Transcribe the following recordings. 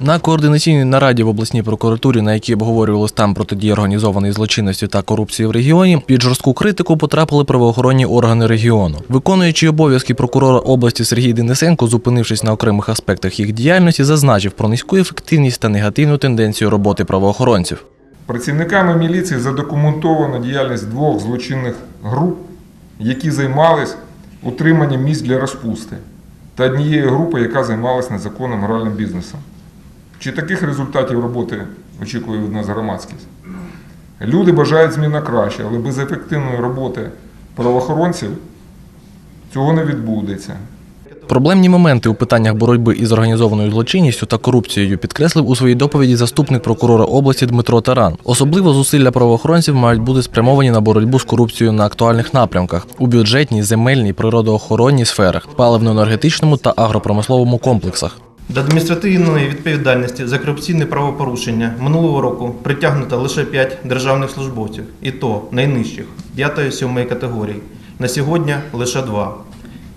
На координаційній нараді в обласній прокуратурі, на якій обговорювали стан протидії організованої злочинності та корупції в регіоні, під жорстку критику потрапили правоохоронні органи регіону. Виконуючий обов'язки прокурора області Сергій Денисенко, зупинившись на окремих аспектах їх діяльності, зазначив про низьку ефективність та негативну тенденцію роботи правоохоронців. Працівниками міліції задокументовано діяльність двох злочинних груп, які займались утриманням місць для розпусти, та однієї групи, яка займалась незаконним гральним бізнесом. Чи таких результатів роботи очікує від нас громадськість? Люди бажають змін на краще, але без ефективної роботи правоохоронців цього не відбудеться. Проблемні моменти у питаннях боротьби із організованою злочинністю та корупцією підкреслив у своїй доповіді заступник прокурора області Дмитро Таран. Особливо зусилля правоохоронців мають бути спрямовані на боротьбу з корупцією на актуальних напрямках у бюджетній, земельній, природоохоронній сферах, паливно-енергетичному та агропромисловому комплексах. До адміністративної відповідальності за корупційне правопорушення минулого року притягнуто лише 5 державних службовців, і то найнижчих 5-7 категорій. На сьогодні лише 2.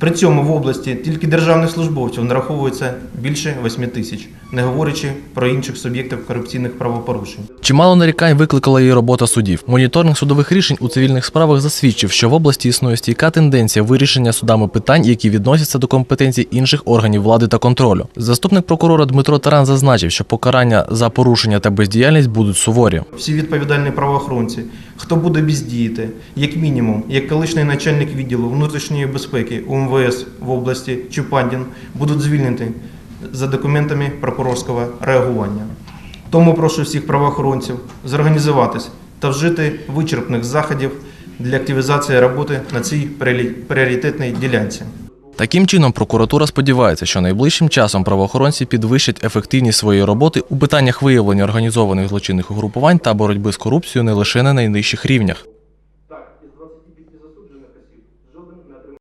При цьому в області тільки державних службовців нараховується більше 8 тисяч, не говорячи про інших суб'єктів корупційних правопорушень. Чимало нарікань викликала її робота судів. Моніторинг судових рішень у цивільних справах засвідчив, що в області існує стійка тенденція вирішення судами питань, які відносяться до компетенцій інших органів влади та контролю. Заступник прокурора Дмитро Таран зазначив, що покарання за порушення та бездіяльність будуть суворі. Всі відповідальні правоохоронці, хто буде бездіяти, як мінімум, як колишній начальник відділу внутрішньої безпеки УМВС в області Чупандін, будуть звільнені за документами прокурорського реагування. Тому прошу всіх правоохоронців зорганізуватись та вжити вичерпних заходів для активізації роботи на цій пріоритетній ділянці. Таким чином, прокуратура сподівається, що найближчим часом правоохоронці підвищать ефективність своєї роботи у питаннях виявлення організованих злочинних угрупувань та боротьби з корупцією не лише на найнижчих рівнях.